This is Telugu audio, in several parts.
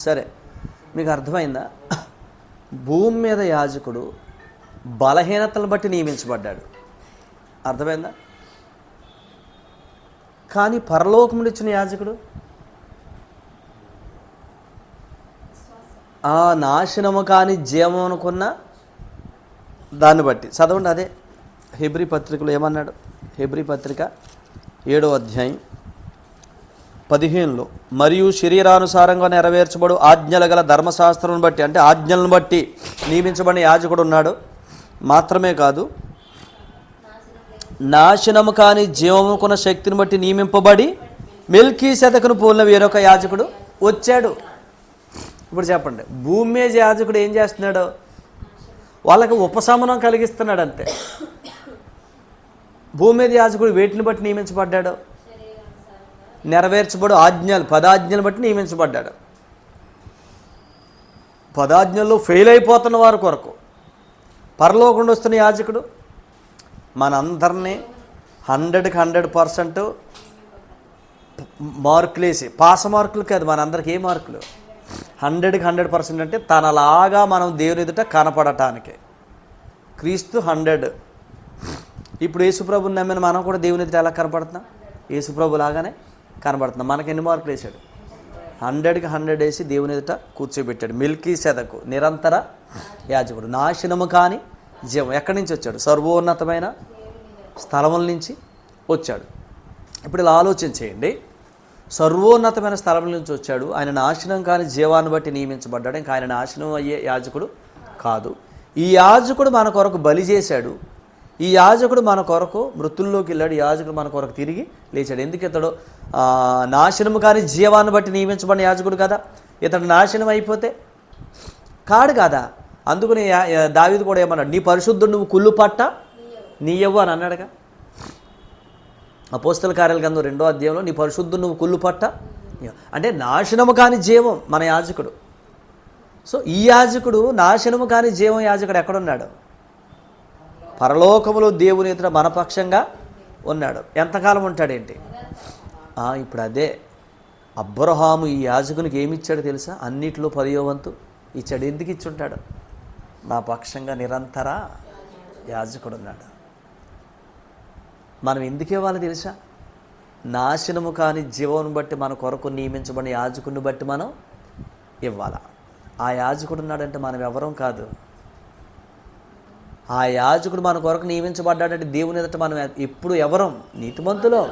సరే మీకు అర్థమైందా? భూమి మీద యాజకుడు బలహీనతలను బట్టి నియమించబడ్డాడు. అర్థమైందా? కానీ పరలోకముడు ఇచ్చిన యాజకుడు? ఆ నాశనము కాని జీవం అనుకున్న దాన్ని బట్టి. చదవండి అదే. హెబ్రి పత్రికలో ఏమన్నాడు? హెబ్రి పత్రిక ఏడో అధ్యాయం పదిహేనులో మరియు శరీరానుసారంగా నెరవేర్చబడు ఆజ్ఞల గల ధర్మశాస్త్రం బట్టి అంటే ఆజ్ఞలను బట్టి నియమించబడిన యాజకుడు ఉన్నాడు. మాత్రమే కాదు నాశనము కాని జీవముకున్న శక్తిని బట్టి నియమింపబడి మిల్కీ శతకును పోలిన వేరొక యాజకుడు వచ్చాడు. ఇప్పుడు చెప్పండి భూమి మీద యాజకుడు ఏం చేస్తున్నాడు? వాళ్ళకి ఉపశమనం కలిగిస్తున్నాడు అంతే భూమి మీద యాజకుడు వేటిని బట్టి నియమించబడ్డాడు? నెరవేర్చబడు ఆజ్ఞలు పదాజ్ఞలు బట్టి నియమించబడ్డాడు. పదాజ్ఞల్లో ఫెయిల్ అయిపోతున్న వారి కొరకు. పరలోకుండా వస్తున్న యాజకుడు మనందరినీ హండ్రెడ్కి హండ్రెడ్ పర్సెంట్ మార్కులు వేసి పాస మార్కులు కాదు మనందరికి ఏ మార్కులు? హండ్రెడ్కి హండ్రెడ్ పర్సెంట్ అంటే తనలాగా మనం దేవుని ఎదుట కనపడటానికి. క్రీస్తు హండ్రెడ్. ఇప్పుడు యేసుప్రభుని నమ్మిన మనం కూడా దేవుని ఎదుట ఎలా కనపడుతున్నాం? యేసుప్రభు లాగానే కనబడుతుంది. మనకి ఎన్ని మార్కులు వేసాడు? హండ్రెడ్కి హండ్రెడ్ వేసి దేవుని ఎదుట కూర్చోబెట్టాడు. మిల్కీ సెదకు నిరంతర యాజకుడు. నాశనము కాని జీవం. ఎక్కడి నుంచి వచ్చాడు? సర్వోన్నతమైన స్థలముల నుంచి వచ్చాడు. ఇప్పుడు ఇలా ఆలోచన చేయండి. సర్వోన్నతమైన స్థలం నుంచి వచ్చాడు. ఆయన నాశనం కాని జీవాన్ని బట్టి నియమించబడ్డాడు. ఇంకా ఆయన నాశనం అయ్యే యాజకుడు కాదు. ఈ యాజకుడు మన కొరకు బలి చేశాడు. ఈ యాజకుడు మన కొరకు మృతుల్లోకి వెళ్ళాడు. ఈ యాజకుడు మన కొరకు తిరిగి లేచాడు. ఎందుకు ఇతడు నాశనము కాని జీవాన్ని బట్టి నియమించబడిన యాజకుడు కదా? ఇతడు నాశనం అయిపోతే కాడు కాదా? అందుకని దావిది కూడా ఏమన్నాడు నీ పరిశుద్ధుడు నువ్వు కుళ్ళు పట్ట నీయవ్వు అని అన్నాడుగా. అపోస్తల కార్యాల గంధం రెండో అధ్యాయంలో నీ పరిశుద్ధుడు నువ్వు కుళ్ళు పట్ట అంటే నాశనము కాని జీవం మన యాజకుడు. సో ఈ యాజకుడు నాశనము కాని జీవం యాజకుడు ఎక్కడున్నాడు? పరలోకములో దేవుని ఇతర మనపక్షంగా ఉన్నాడు. ఎంతకాలం ఉంటాడేంటి? ఇప్పుడు అదే. అబ్రహాము ఈ యాజకునికి ఏమిచ్చాడు తెలుసా? అన్నిట్లో పదియో వంతు ఇచ్చాడు. ఎందుకు ఇచ్చుంటాడు? నా పక్షంగా నిరంతర యాజకుడు ఉన్నాడు మనం ఎందుకు ఇవ్వాలి తెలుసా? నాశనము కాని జీవం బట్టి మన కొరకు నియమించబడిన యాజకుడిని బట్టి మనం ఇవ్వాలా? ఆ యాజకుడు ఉన్నాడంటే మనం ఎవరం కాదు. ఆ యాజకుడు మన కొరకు నియమించబడ్డాడంటే దేవుని ఎదుట మనం ఎప్పుడు ఎవరం? నీతిమంతులో.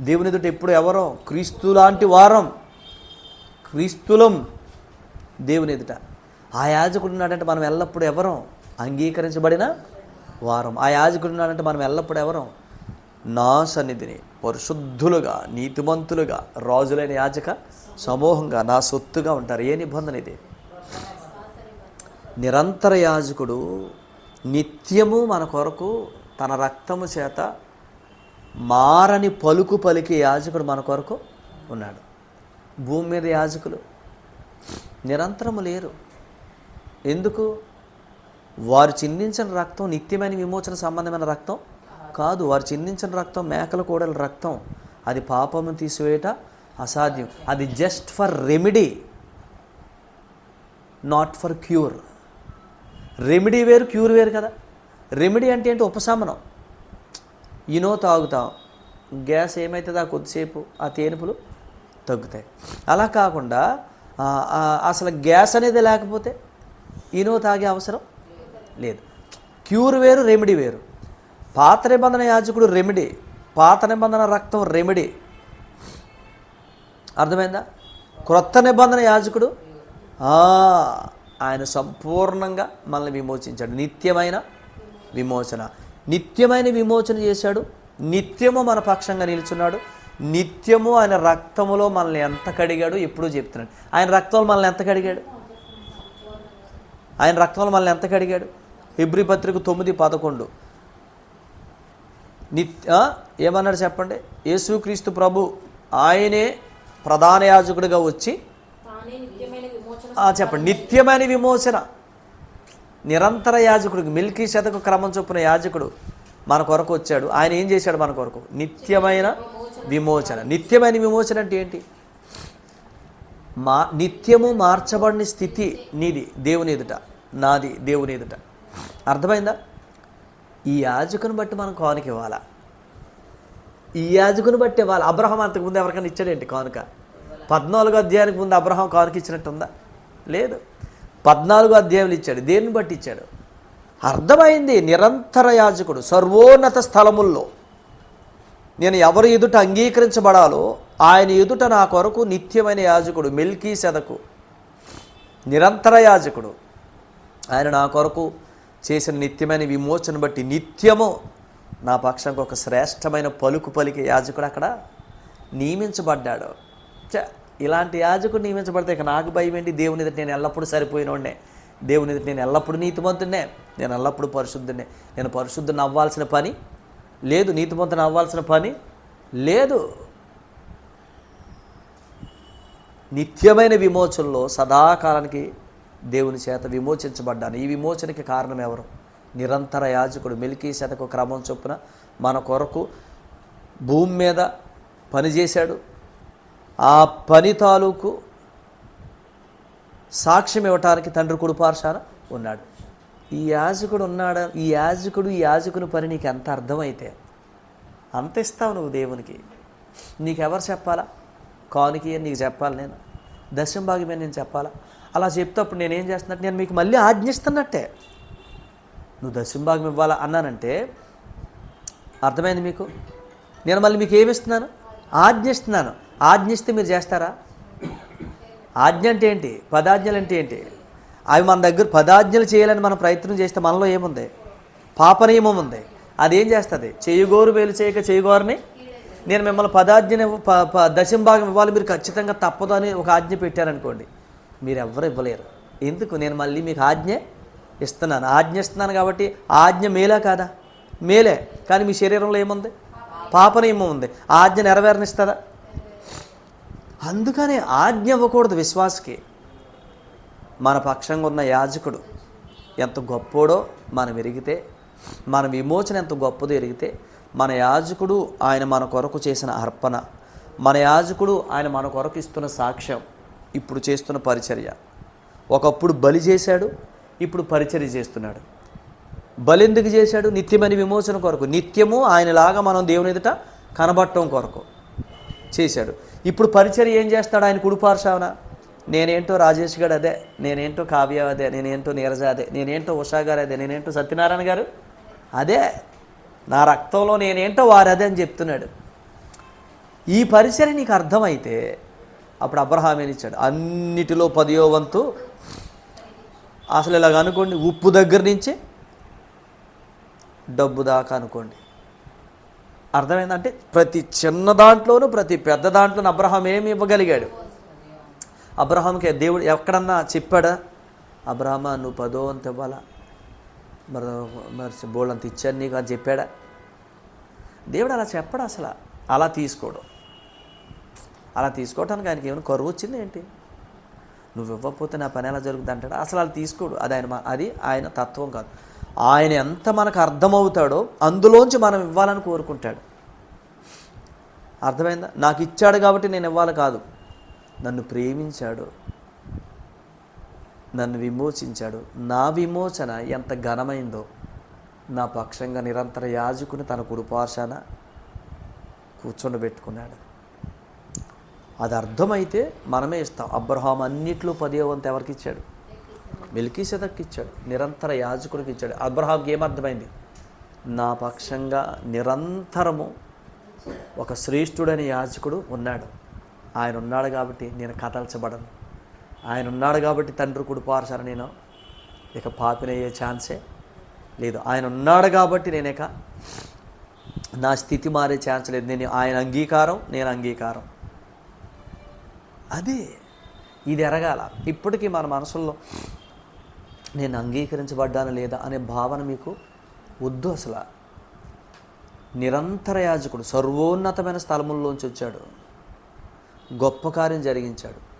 దేవుని ఎదుట ఎప్పుడు ఎవరం? క్రీస్తు లాంటి వారం. క్రీస్తులం దేవుని ఎదుట. ఆ యాజకుడు ఉన్నాడంటే మనం ఎల్లప్పుడూ ఎవరం? అంగీకరించబడిన వారం. ఆ యాజకుడు ఉన్నాడంటే మనం ఎల్లప్పుడూ ఎవరం? నా సన్నిధిని పరిశుద్ధులుగా నీతిమంతులుగా రాజులైన యాజక సమూహంగా నా సొత్తుగా ఉంటారు. ఏ నిబంధన ఇది? నిరంతర యాజకుడు నిత్యము మన కొరకు తన రక్తము చేత మారని పలుకు పలికి యాజకుడు మన కొరకు ఉన్నాడు. భూమి మీద యాజకులు నిరంతరము లేరు. ఎందుకు? వారు చిందించిన రక్తం నిత్యమైన విమోచన సంబంధమైన రక్తం కాదు. వారు చిందించిన రక్తం మేకల కూడల రక్తం. అది పాపము తీసివేయట అసాధ్యం. అది just for remedy not for cure remedy వేరు క్యూర్ వేరు కదా. రెమెడీ అంటే ఏంటి? ఉపశమనం. ఇనో తాగుతాం. గ్యాస్ ఏమవుతుందో ఆ కొద్దిసేపు ఆ తేనుపులు తగ్గుతాయి. అలా కాకుండా అసలు గ్యాస్ అనేది లేకపోతే ఇనో తాగే అవసరం లేదు. క్యూర్ వేరు రెమెడీ వేరు. పాత నిబంధన యాజకుడు రెమెడీ పాత నిబంధన రక్తం రెమెడీ. అర్థమైందా? క్రొత్త నిబంధన యాజకుడు ఆయన సంపూర్ణంగా మనల్ని విమోచించాడు. నిత్యమైన విమోచన. నిత్యమైన విమోచన చేశాడు. నిత్యము మన పక్షంగా నిలుచున్నాడు. నిత్యము ఆయన రక్తములో మనల్ని ఎంత కడిగాడు? ఎప్పుడూ చెప్తున్నాడు. ఆయన రక్తంలో మనల్ని ఎంత కడిగాడు? ఆయన రక్తంలో మనల్ని ఎంత కడిగాడు? హిబ్రి పత్రిక తొమ్మిది పదకొండు. నిత్య ఏమన్నాడు చెప్పండి? యేసుక్రీస్తు ప్రభు ఆయనే ప్రధాన యాజకుడిగా వచ్చి తానే నిత్యమైన విమోచన ఆ, చెప్పండి. నిత్యమైన విమోచన. నిరంతర యాజకుడికి మిల్కీ శతకు క్రమం చొప్పున యాజకుడు మన కొరకు వచ్చాడు. ఆయన ఏం చేశాడు మన కొరకు? నిత్యమైన విమోచన. నిత్యమైన విమోచన అంటే ఏంటి? మా నిత్యము మార్చబడిన స్థితి నీది దేవుని ఎదుట నాది దేవుని ఎదుట. అర్థమైందా? ఈ యాజకుని బట్టి మనం కానుక ఇవ్వాలా? ఈ యాజకుని బట్టి ఇవ్వాలి? అబ్రహం అంతకుముందు ఎవరికైనా ఇచ్చాడేంటి కానుక? పద్నాలుగో అధ్యాయానికి ముందు అబ్రహం కానుక ఇచ్చినట్టుందా? లేదు. పద్నాలుగు అధ్యాయులు ఇచ్చాడు. దేన్ని బట్టి ఇచ్చాడు? అర్థమైంది. నిరంతర యాజకుడు సర్వోన్నత స్థలముల్లో. నేను ఎవరి ఎదుట అంగీకరించబడాలో ఆయన ఎదుట నా కొరకు నిత్యమైన యాజకుడు మిల్కీ సెదకు నిరంతర యాజకుడు. ఆయన నా కొరకు చేసిన నిత్యమైన విమోచన బట్టి నిత్యము నా పక్షానికి ఒక శ్రేష్టమైన పలుకు పలికే యాజకుడు అక్కడ నియమించబడ్డాడు. చే ఇలాంటి యాజకుడు నియమించబడితే ఇక నాకు భయం ఏంటి? దేవుని ఎదుట నేను ఎల్లప్పుడూ సరిపోయినోడ్నే. దేవుని ఎదుట నేను ఎల్లప్పుడూ నీతిమంతున్నే నేను ఎల్లప్పుడూ పరిశుద్ధునే నేను పరిశుద్ధుని అవ్వాల్సిన పని లేదు నీతిమంతుని అవ్వాల్సిన పని లేదు. నిత్యమైన విమోచనలో సదాకాలానికి దేవుని చేత విమోచించబడ్డాను. ఈ విమోచనకి కారణం ఎవరు? నిరంతర యాజకుడు. మెలికీ శతకు క్రమం చొప్పున మన కొరకు భూమి మీద పనిచేశాడు. ఆ పని తాలూకు సాక్ష్యం ఇవ్వటానికి తండ్రి కుడుపార్శాన ఉన్నాడు. ఈ యాజకుడు ఉన్నాడా? ఈ యాజకుడు ఈ యాజకుని పని నీకు ఎంత అర్థమైతే అంత ఇస్తావు నువ్వు దేవునికి. నీకెవరు చెప్పాలా? కానుకి అని నీకు చెప్పాలి నేను. దశం భాగమే నేను చెప్పాలా? అలా చెప్తేప్పుడు నేనేం చేస్తున్నట్టు నేను మీకు మళ్ళీ ఆజ్ఞిస్తున్నట్టే నువ్వు దశం భాగం ఇవ్వాలా అన్నానంటే అర్థమైంది మీకు? నేను మళ్ళీ మీకు ఏమిస్తున్నాను ఆజ్ఞిస్తున్నాను ఆజ్ఞిస్తే మీరు చేస్తారా? ఆజ్ఞ అంటే ఏంటి? పదాజ్ఞలు అంటే ఏంటి? అవి మన దగ్గర పదాజ్ఞలు చేయాలని మనం ప్రయత్నం చేస్తే మనలో ఏముంది? పాపనియమం ఉంది. ఉంది అదేం చేస్తుంది? చేయగోరు వేలు చేయక చేయుగోరని నేను మిమ్మల్ని పదాజ్ఞని దశంభాగం ప ప దశం భాగం ఇవ్వాలి. మీరు ఖచ్చితంగా తప్పదు అని ఒక ఆజ్ఞ పెట్టారనుకోండి. మీరు ఎవ్వరు ఇవ్వలేరు. ఎందుకు? నేను మళ్ళీ మీకు ఆజ్ఞ ఇస్తున్నాను. ఆజ్ఞ ఇస్తున్నాను కాబట్టి ఆజ్ఞ మేలే కాదా? మేలే. కానీ మీ శరీరంలో ఏముంది? పాపనియమం ఉంది. ఆజ్ఞ నెరవేరనిస్తుందా? అందుకనే ఆజ్ఞ ఇవ్వకూడదు విశ్వాసకి. మన పక్షంగా ఉన్న యాజకుడు ఎంత గొప్పోడో మనం ఎరిగితే మన విమోచన ఎంత గొప్పదో ఎరిగితే మన యాజకుడు ఆయన మన కొరకు చేసిన అర్పణ మన యాజకుడు ఆయన మన కొరకు ఇస్తున్న సాక్ష్యం ఇప్పుడు చేస్తున్న పరిచర్య. ఒకప్పుడు బలి చేశాడు ఇప్పుడు పరిచర్య చేస్తున్నాడు. బలి ఎందుకు చేశాడు? నిత్యమైన విమోచన కొరకు. నిత్యము ఆయనలాగా మనం దేవుని ఎదుట కనబడటం కొరకు చేశాడు. ఇప్పుడు పరిచర్య ఏం చేస్తాడు ఆయన కుడిపార్శావన నేనేంటో రాజేష్ గారు అదే నేనేంటో కావ్య అదే నేనేంటో నీరజ అదే నేనేంటో ఉషా గారు అదే నేనేంటో సత్యనారాయణ గారు అదే. నా రక్తంలో నేనేంటో వారు అదే అని చెప్తున్నాడు. ఈ పరిచర్య నీకు అర్థమైతే అప్పుడు అబ్రహాం ఏం ఇచ్చాడు? అన్నిటిలో పదియో వంతు అసలు ఇలాగ అనుకోండి ఉప్పు దగ్గర నుంచి డబ్బు దాకా అనుకోండి. అర్థమైందంటే ప్రతి చిన్న దాంట్లోనూ ప్రతి పెద్ద దాంట్లోనూ అబ్రహాం ఏమి ఇవ్వగలిగాడు? అబ్రహాంకి దేవుడు ఎక్కడన్నా చెప్పాడా? అబ్రహమా నువ్వు పదో అంత ఇవ్వాలా? మరి మరి బోల్డ్ అంత ఇచ్చాను నీకు అని చెప్పాడా? దేవుడు అలా చెప్పడు అసలు. అలా తీసుకోడు. అలా తీసుకోవటానికి ఆయనకి ఏమైనా కరువు వచ్చింది ఏంటి? నువ్వు ఇవ్వకపోతే నా పని ఎలా జరుగుతుంది అంటాడు. అసలు అలా తీసుకోడు. అది ఆయన మా- అది ఆయన తత్వం కాదు. ఆయన ఎంత మనకు అర్థమవుతాడో అందులోంచి మనం ఇవ్వాలని కోరుకుంటాడు. అర్థమైందా? నాకు ఇచ్చాడు కాబట్టి నేను ఇవ్వాలి కాదు. నన్ను ప్రేమించాడు. నన్ను విమోచించాడు. నా విమోచన ఎంత ఘనమైందో. నా పక్షంగా నిరంతర యాజకుని తన కుడిపార్శాన కూర్చొండబెట్టుకున్నాడు. అది అర్థమైతే మనమే ఇస్తాం. అబ్రహాం అన్నిట్లో పదే వంతు ఎవరికి ఇచ్చాడు? మెలికీసెదక్కి ఇచ్చాడు నిరంతర యాజకుడికి ఇచ్చాడు. అబ్రహాంకి ఏమర్థమైంది? నా పక్షంగా నిరంతరము ఒక శ్రేష్ఠుడైన యాజకుడు ఉన్నాడు. ఆయన ఉన్నాడు కాబట్టి నేను కదల్చబడను ఆయన ఉన్నాడు కాబట్టి తండ్రి కుడిపార్చారు నేను ఇక పాపినయ్యే ఛాన్సే లేదు. ఆయన ఉన్నాడు కాబట్టి నేను ఇక నా స్థితి మారే ఛాన్స్ లేదు. నేను ఆయన అంగీకారం నేను అంగీకారం. అదే ఇది ఎరగాల. ఇప్పటికీ మన మనసుల్లో నేను అంగీకరించబడ్డాను లేదా అనే భావన మీకు వద్దు అసలు. నిరంతర యాజకుడు సర్వోన్నతమైన స్థలముల్లోంచి వచ్చాడు. గొప్ప కార్యం జరిగించాడు.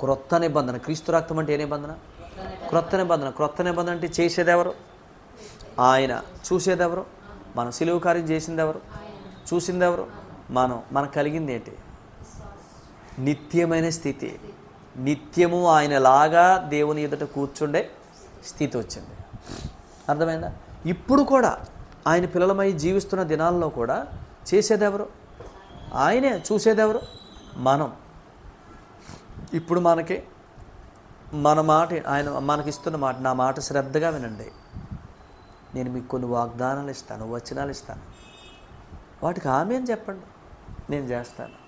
క్రొత్త నిబంధన క్రీస్తు రక్తం అంటే ఏ నిబంధన? క్రొత్త నిబంధన. క్రొత్త నిబంధన అంటే చేసేదెవరు? ఆయన చూసేదెవరు? మనం సిలువు కార్యం చేసిందెవరు? చూసిందెవరు? మనం మనకు కలిగింది ఏంటి? నిత్యమైన స్థితి. నిత్యము ఆయనలాగా దేవుని ఎదుట కూర్చుండే స్థితి వచ్చింది. అర్థమైందా? ఇప్పుడు కూడా ఆయన పిల్లలమై జీవిస్తున్న దినాల్లో కూడా చేసేదెవరు? ఆయనే చూసేదెవరు? మనం. ఇప్పుడు మనకి మన మాట ఆయన మనకిస్తున్న మాట నా మాట శ్రద్ధగా వినండి. నేను మీకు కొన్ని వాగ్దానాలు ఇస్తాను వచనాలు ఇస్తాను. వాటికి ఆమె అని చెప్పండి? నేను చేస్తాను.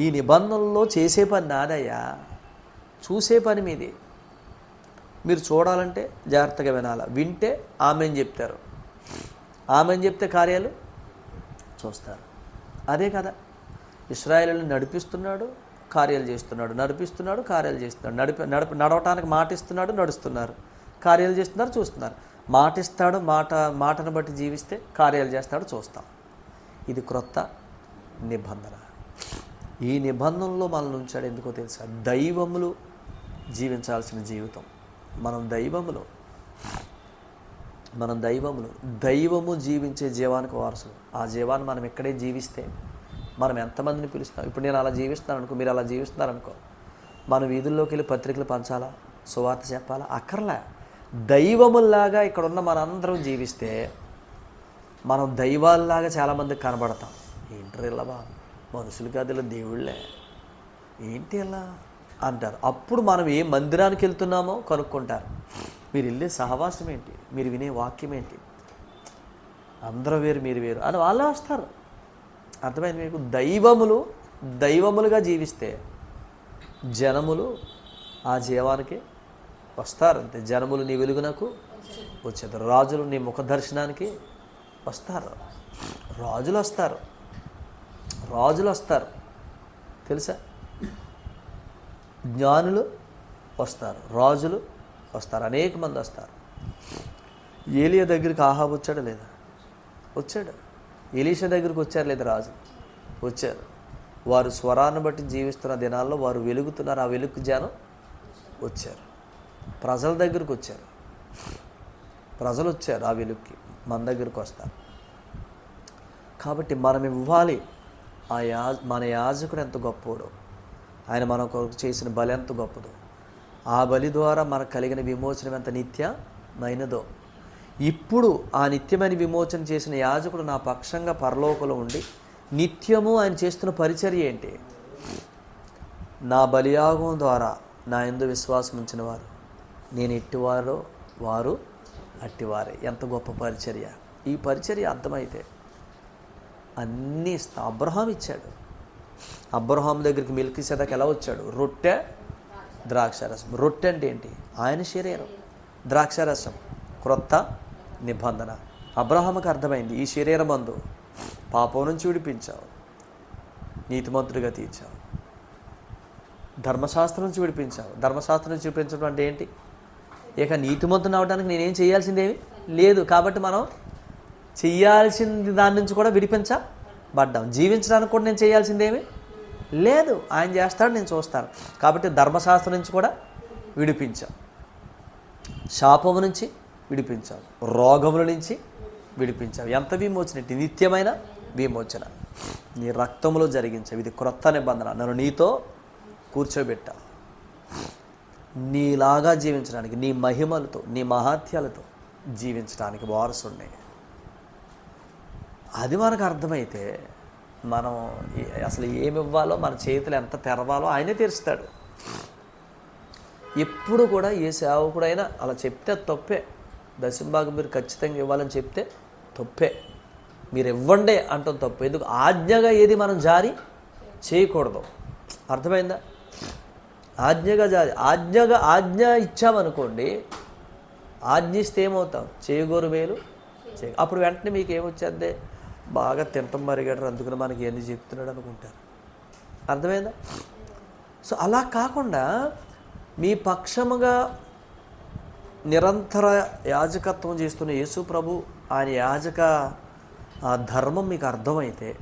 ఈ నిబంధనల్లో చేసే పని నాదయ్యా. చూసే పని మీది. మీరు చూడాలంటే జాగ్రత్తగా వినాలి. వింటే ఆమె అని చెప్తారు. ఆమె అని చెప్తే కార్యాలు చూస్తారు. అదే కదా. ఇస్రాయేల్ని నడిపిస్తున్నాడు కార్యాలు చేస్తున్నాడు. నడిపిస్తున్నాడు కార్యాలు చేస్తున్నాడు. నడిపి నడప నడవటానికి మాట ఇస్తున్నాడు నడుస్తున్నారు. కార్యాలు చేస్తున్నారు చూస్తున్నారు. మాట ఇస్తాడు మాట మాటను బట్టి జీవిస్తే కార్యాలు చేస్తాడు చూస్తాం. ఇది క్రొత్త నిబంధన. ఈ నిబంధనలో మనల్ని ఉంచాడు ఎందుకో తెలుసా? దైవములు జీవించాల్సిన జీవితం. మనం దైవములు. మనం దైవములు. దైవము జీవించే జీవానికి వారసులు. ఆ జీవాన్ని మనం ఎక్కడే జీవిస్తే మనం ఎంతమందిని పిలుస్తాం? ఇప్పుడు నేను అలా జీవిస్తున్నాను అనుకో మీరు అలా జీవిస్తున్నారనుకో మన వీధుల్లోకి వెళ్ళి పత్రికలు పంచాలా? సువార్త చెప్పాలా? అక్కర్లే. దైవముల్లాగా ఇక్కడ ఉన్న మనందరం జీవిస్తే మనం దైవాల్లాగా చాలామందికి కనబడతాం. ఏంటి ఇలా? బా మనుషులు కాదు దేవుళ్ళే. ఏంటి ఇలా అంటారు. అప్పుడు మనం ఏ మందిరానికి వెళ్తున్నామో కనుక్కుంటారు. మీరు వెళ్ళే సహవాసం ఏంటి? మీరు వినే వాక్యం ఏంటి? అందరూ వేరు మీరు వేరు అని వాళ్ళే వస్తారు అర్థమైంది మీకు? దైవములు దైవములుగా జీవిస్తే జనములు ఆ జీవానికి వస్తారు. అంతే. జనములు నీ వెలుగునకు వచ్చేది రాజులు నీ ముఖ దర్శనానికి వస్తారు. రాజులు వస్తారు. రాజులు వస్తారు. తెలుసా? జ్ఞానులు వస్తారు రాజులు వస్తారు అనేక మంది వస్తారు. ఏలియా దగ్గరికి ఆహాబ్ వచ్చాడు లేదా? వచ్చాడు. ఎలీషా దగ్గరికి వచ్చారు లేదా రాజు? వచ్చారు. వారు స్వరాన్ని బట్టి జీవిస్తున్న దినాల్లో వారు వెలుగుతున్నారు. ఆ వెలుగు జనం వచ్చారు. ప్రజల దగ్గరికి వచ్చారు. ప్రజలు వచ్చారు ఆ వెలుగుకి. మన దగ్గరికి వస్తారు. కాబట్టి మనం ఇవ్వాలి. ఆ యాజ మన యాజకుడు ఎంత గొప్పోడో. ఆయన మన కొరకు చేసిన బలి ఎంత గొప్పదో. ఆ బలి ద్వారా మనకు కలిగిన విమోచనం ఎంత నిత్యమైనదో. ఇప్పుడు ఆ నిత్యమైన విమోచన చేసిన యాజకుడు నా పక్షంగా పరలోకంలో ఉండి నిత్యము ఆయన చేస్తున్న పరిచర్య ఏంటి? నా బలియాగం ద్వారా నా ఎందు విశ్వాసం ఉంచిన వారు నేను ఎట్టివారో వారు అట్టివారే. ఎంత గొప్ప పరిచర్య. ఈ పరిచర్య అర్థమైతే అన్నీ ఇస్తా అబ్రహాం ఇచ్చాడు. అబ్రహాం దగ్గరికి మిల్కి సెదక్ ఎలా వచ్చాడు? రొట్టె ద్రాక్షారసం. రొట్టె అంటే ఏంటి? ఆయన శరీరం. ద్రాక్షారసం క్రొత్త నిబంధన. అబ్రహాముకి అర్థమైంది ఈ శరీరం అందు పాపం నుంచి విడిపించావు నీతిమంతుడిగా తీర్చావు. ధర్మశాస్త్రం నుంచి విడిపించావు. ధర్మశాస్త్రం నుంచి విడిపించడం అంటే ఏంటి? ఇక నీతిమంతుని అవడానికి నేనేం చేయాల్సిందేమి? లేదు. కాబట్టి మనం చెయ్యాల్సింది దాని నుంచి కూడా విడిపించా పడ్డాం జీవించడానికి కూడా నేను చేయాల్సిందేమి? లేదు. ఆయన చేస్తాడు నేను చూస్తాను. కాబట్టి ధర్మశాస్త్రం నుంచి కూడా విడిపించాం. శాపము నుంచి విడిపించాం. రోగముల నుంచి విడిపించాం. ఎంత విమోచన? నిత్యమైన విమోచన. నీ రక్తంలో జరిగించావు ఇది క్రొత్త నిబంధన. నన్ను నీతో కూర్చోబెట్టా నీలాగా జీవించడానికి నీ మహిమలతో నీ మహాత్యాలతో జీవించడానికి వారసుండే అది మనకు అర్థమైతే మనం అసలు ఏమి ఇవ్వాలో మన చేతులు ఎంత తెరవాలో ఆయనే తెరుస్తాడు. ఎప్పుడు కూడా ఏ సేవకుడైనా అలా చెప్తే తప్పే. దశంబాగు మీరు ఖచ్చితంగా ఇవ్వాలని చెప్తే తప్పే. మీరు ఇవ్వండి అంటాం తప్పు. ఎందుకు? ఆజ్ఞగా ఏది మనం జారీ చేయకూడదు. అర్థమైందా? ఆజ్ఞగా జారీ ఆజ్ఞగా ఆజ్ఞ ఇచ్చామనుకోండి ఆజ్ఞిస్తే ఏమవుతాం? చేయగోరు మేలు. చే అప్పుడు వెంటనే మీకు ఏమొచ్చేద్దే? బాగా తింటం మరిగాడు అందుకని మనకి ఎన్ని చెప్తున్నాడు అనుకుంటారు. అర్థమైందా? సో అలా కాకుండా మీ పక్షముగా నిరంతర యాజకత్వం చేస్తున్న యేసు ప్రభు ఆయన యాజక ఆ ధర్మం మీకు అర్థమైతే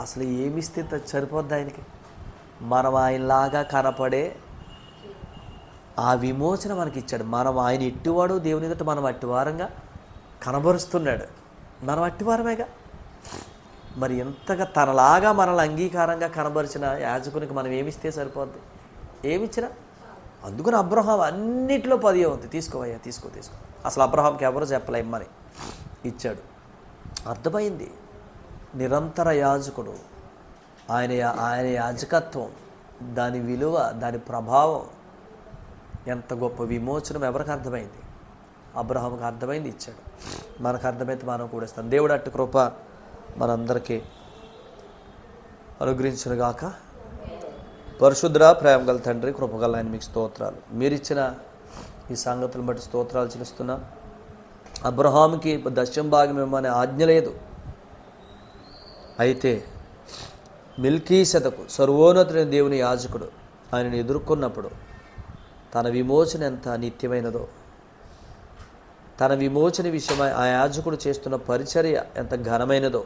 అసలు ఏమిస్తే త- సరిపోద్ది ఆయనకి? మనం ఆయనలాగా కనపడే ఆ విమోచన మనకి ఇచ్చాడు మనం ఆయన ఎట్టివాడు దేవుని ఎదుట మనం అట్టివారంగా కనబరుస్తున్నాడు. మనం అట్టివారమేగా. మరి ఎంతగా తనలాగా మనల్ని అంగీకారంగా కనబరిచిన యాజకునికి మనం ఏమిస్తే సరిపోద్ది? ఏమిచ్చినా? అందుకని అబ్రహాం అన్నిట్లో పది ఉంది తీసుకోవయ్యా తీసుకో తీసుకో. అసలు అబ్రహాంకి ఎవరు చెప్పలే ఇమ్మని. ఇచ్చాడు. అర్థమైంది. నిరంతర యాజకుడు. ఆయన ఆయన యాజకత్వం దాని విలువ దాని ప్రభావం ఎంత గొప్ప విమోచనం ఎవరికి అర్థమైంది? అబ్రహంకి అర్థమైంది ఇచ్చాడు. మనకు అర్థమైతే మనం కూడా ఇస్తాం. దేవుడు అట్టు కృప మనందరికీ అనుగ్రహించునుగాక. పరిశుద్ర ప్రేమ గల తండ్రి కృపగల ఆయన మీకు స్తోత్రాలు. మీరిచ్చిన ఈ సంగతులను బట్టి స్తోత్రాలు చెల్లిస్తున్నా. అబ్రహాంకి దశం భాగం ఇవ్వమనే ఆజ్ఞ లేదు. అయితే మిల్కీసెదకు సర్వోన్నతుడైన దేవుని యాజకుడు ఆయనను ఎదుర్కొన్నప్పుడు తన విమోచన ఎంత నిత్యమైనదో తన విమోచన విషయమై ఆ యాజకుడు చేస్తున్న పరిచర్య ఎంత ఘనమైనదో.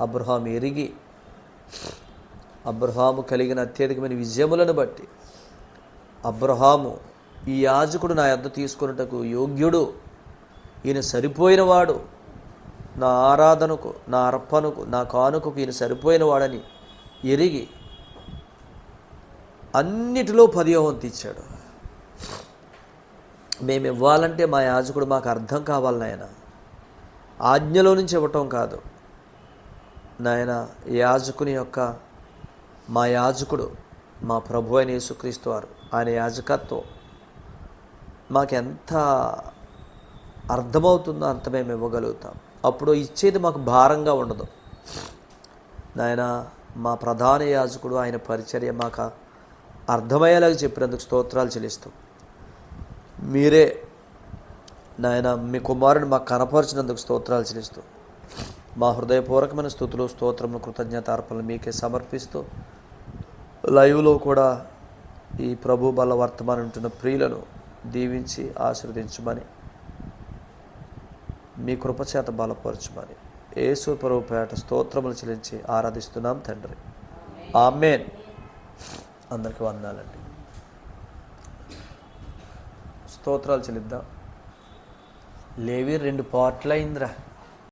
అబ్రహాం ఎరిగి అబ్రహాము కలిగిన అత్యధికమైన విజయములను బట్టి అబ్రహాము ఈ యాజకుడు నా యొద్ద తీసుకున్నటకు యోగ్యుడు. ఈయన సరిపోయినవాడు. నా ఆరాధనకు నా అర్పణకు నా కానుకకు ఈయన సరిపోయిన వాడని ఎరిగి అన్నిటిలో పదియో వంతు ఇచ్చాడు మేము ఇవ్వాలంటే మా యాజకుడు మాకు అర్థం కావాలి నాయన. ఆజ్ఞలో నుంచి ఇవ్వటం కాదు. నాయన యాజకుని యొక్క మా యాజకుడు మా ప్రభు అయిన యేసుక్రీస్తు వారు ఆయన యాజకత్వం మాకెంత అర్థమవుతుందో అంత మేము ఇవ్వగలుగుతాం. అప్పుడు ఇచ్చేది మాకు భారంగా ఉండదు. నాయన మా ప్రధాన యాజకుడు ఆయన పరిచర్య మాకు అర్థమయ్యేలాగా చెప్పినందుకు స్తోత్రాలు చెల్లిస్తాం. మీరే నాయన మీ కుమారుని మాకు కనపరిచినందుకు స్తోత్రాలు చెల్లిస్తూ మా హృదయపూర్వకమైన స్థుతులు స్తోత్రములు కృతజ్ఞత అర్పణలు మీకే సమర్పిస్తూ లైవ్లో కూడా ఈ ప్రభు బల వర్తమానం ఉంటున్న ప్రియులను దీవించి ఆశీర్వదించమని మీ కృపచేత బలపరచమని యేసు ప్రభు పేట స్తోత్రములు చెల్లించి ఆరాధిస్తున్నాం తండ్రి. ఆమెన్. అందరికీ వందాలండి. స్తోత్రాలు చెల్లిద్దాం. లేవి రెండు పాటలైందిరా.